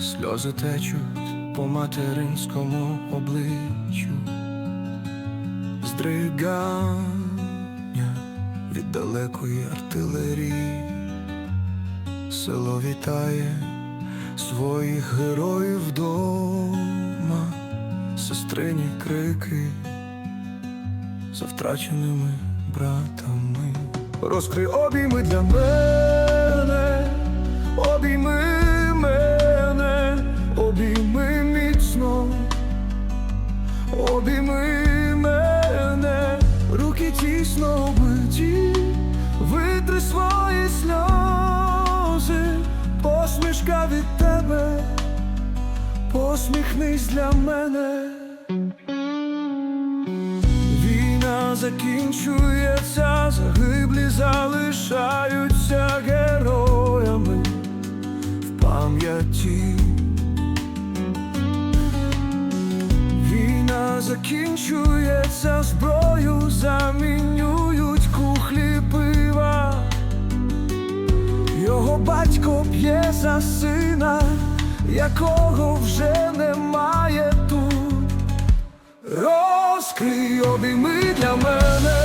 сльози течуть по материнському обличчю, здригання від далекої артилерії, село вітає своїх героїв вдома, сестрині крики за втраченими братами. Розкрий обійми для мене, обійми тісно облиті, витри свої сльози, посмішка від тебе, посміхнись для мене. Війна закінчується, загиблі залишаються героями в пам'яті. Війна закінчується, зброю батько за сина, якого вже немає тут. Розкрий обійми для мене,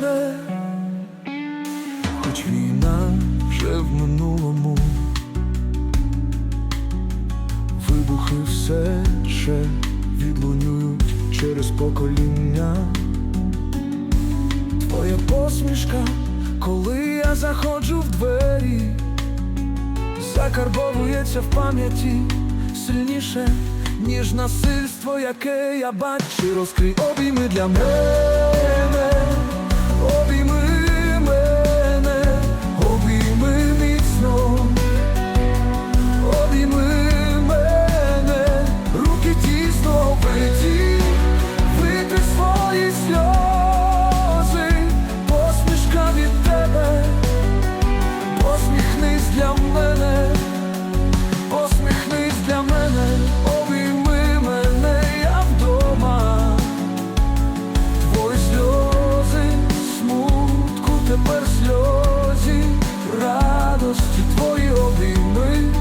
мене, хоч війна вже в минулому. Вибухи все ще відлунюють через покоління. Твоя посмішка, коли я заходжу в двері, закарбовується в пам'яті сильніше, ніж насильство, яке я бачу. Розкрий обійми для мене, посміхнись для мене, посміхнись для мене, обійми мене, я вдома, твої сльози, смутку, тепер сльози, радості твої обійми.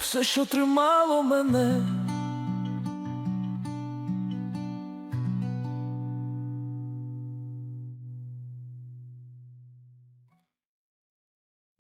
Все, що тримало мене.